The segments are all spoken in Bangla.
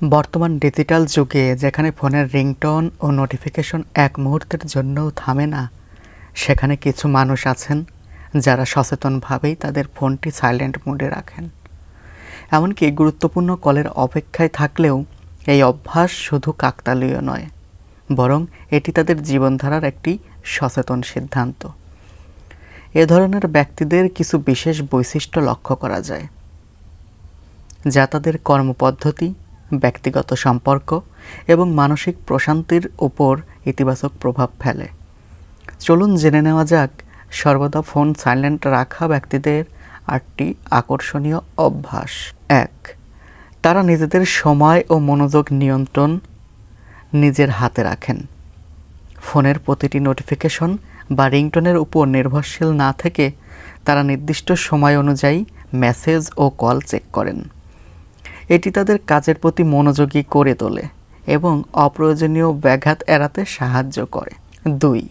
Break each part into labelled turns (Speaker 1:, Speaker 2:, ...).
Speaker 1: বর্তমান ডিজিটাল যুগে যেখানে ফোনের রিংটোন ও নোটিফিকেশন এক মুহূর্তের জন্যও থামে না, সেখানে কিছু মানুষ আছেন যারা সচেতনভাবেই তাদের ফোনটি সাইলেন্ট মোডে রাখেন। এমনকি গুরুত্বপূর্ণ কলের অপেক্ষায় থাকলেও এই অভ্যাস শুধু কাকতালীয় নয়, বরং এটি তাদের জীবনধারার একটি সচেতন সিদ্ধান্ত। এ ধরনের ব্যক্তিদের কিছু বিশেষ বৈশিষ্ট্য লক্ষ্য করা যায়, যা তাদের কর্মপদ্ধতি ব্যক্তিগত সম্পর্ক এবং মানসিক প্রশান্তির উপর ইতিবাচক প্রভাব ফেলে। চলুন জেনে নেওয়া যাক, সর্বদা ফোন সাইলেন্ট রাখা ব্যক্তিদের আটটি আকর্ষণীয় অভ্যাস। এক, তারা নিজেদের সময় ও মনোযোগ নিয়ন্ত্রণ নিজের হাতে রাখেন। ফোনের প্রতিটি নোটিফিকেশন বা রিংটোনের উপর নির্ভরশীল না থেকে তারা নির্দিষ্ট সময় অনুযায়ী মেসেজ ও কল চেক করেন। এটি তাদের কাজের প্রতি মনোযোগী করে তোলে এবং অপ্রয়োজনীয় ব্যাঘাত এড়াতে সাহায্য করে। দুই,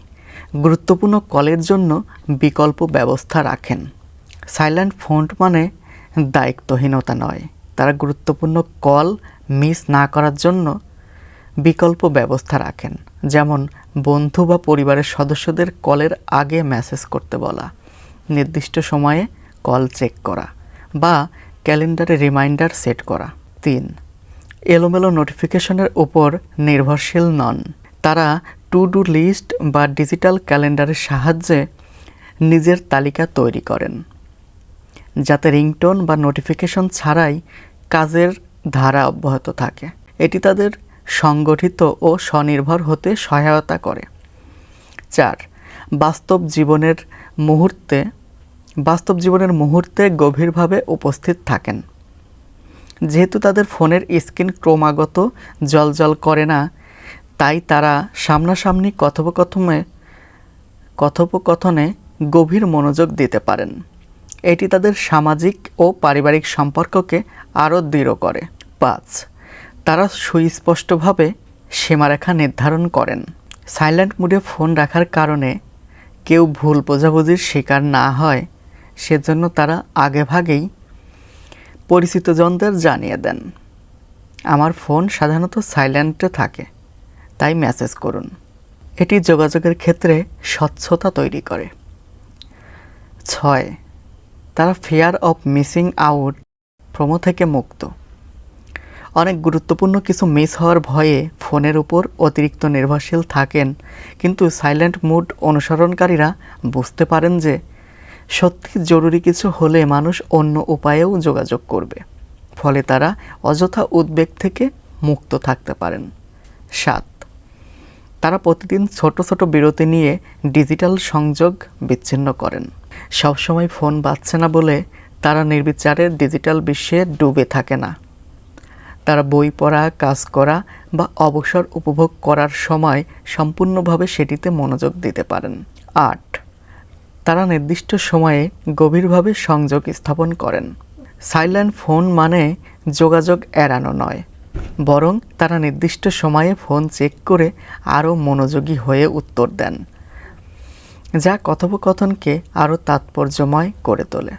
Speaker 1: গুরুত্বপূর্ণ কলের জন্য বিকল্প ব্যবস্থা রাখেন। সাইলেন্ট ফোন মানে দায়িত্বহীনতা নয়। তারা গুরুত্বপূর্ণ কল মিস না করার জন্য বিকল্প ব্যবস্থা রাখেন। যেমন বন্ধু বা পরিবারের সদস্যদের কলের আগে মেসেজ করতে বলা, নির্দিষ্ট সময়ে কল চেক করা বা ক্যালেন্ডারে রিমাইন্ডার সেট করা। তিন, এলোমেলো নোটিফিকেশনের উপর নির্ভরশীল নন। তারা টু ডু লিস্ট বা ডিজিটাল ক্যালেন্ডারের সাহায্যে নিজের তালিকা তৈরি করেন, যাতে রিংটোন বা নোটিফিকেশন ছাড়াই কাজের ধারা অব্যাহত থাকে। এটি তাদের সংগঠিত ও স্বনির্ভর হতে সহায়তা করে। চার, বাস্তব জীবনের মুহূর্তে বাস্তব জীবনের মুহূর্তে গভীরভাবে উপস্থিত থাকেন। যেহেতু তাদের ফোনের স্ক্রিন ক্রমাগত জলজল করে না, তাই তারা সামনাসামনি কথোপকথনে কথোপকথনে গভীর মনোযোগ দিতে পারেন। এটি তাদের সামাজিক ও পারিবারিক সম্পর্ককে আরও দৃঢ় করে। পাঁচ, তারা সুস্পষ্টভাবে সীমারেখা নির্ধারণ করেন। সাইলেন্ট মুডে ফোন রাখার কারণে কেউ ভুল বোঝাবুঝির শিকার না হয় সেজন্য তারা আগেভাগেই পরিচিত জনদের জানিয়ে দেন। আমার ফোন সাধারণত সাইলেন্টে থাকে, তাই মেসেজ করুন। এটি যোগাযোগের ক্ষেত্রে স্বচ্ছতা তৈরি করে। ছয়, তারা fear of missing out promo থেকে মুক্ত। অনেক গুরুত্বপূর্ণ কিছু মিস হওয়ার ভয়ে ফোনের উপর অতিরিক্ত নির্ভরশীল থাকেন, কিন্তু সাইলেন্ট মুড অনুসরণকারীরা বুঝতে পারেন যে সত্যি জরুরি কিছু হলে মানুষ অন্য উপায়েও যোগাযোগ করবে। ফলে তারা অযথা উদ্বেগ থেকে মুক্ত থাকতে পারেন। সাত। তারা প্রতিদিন ছোট ছোট বিরতি নিয়ে ডিজিটাল সংযোগ বিচ্ছিন্ন করেন। সবসময় ফোন বাজছে না বলে তারা নির্বিচারে ডিজিটাল বিশ্বে ডুবে থাকে না। তারা বই পড়া, কাজ করা বা অবসর উপভোগ করার সময় সম্পূর্ণভাবে সেটিতে মনোযোগ দিতে পারেন। আট। তারা নির্দিষ্ট সময়ে গভীরভাবে সংযোগ স্থাপন করেন। সাইলেন্ট ফোন মানে যোগাযোগ এড়ানো নয়, বরং তারা নির্দিষ্ট সময়ে ফোন চেক করে আরও মনোযোগী হয়ে উত্তর দেন, যা কথোপকথনকে আরও তাৎপর্যময় করে তোলে।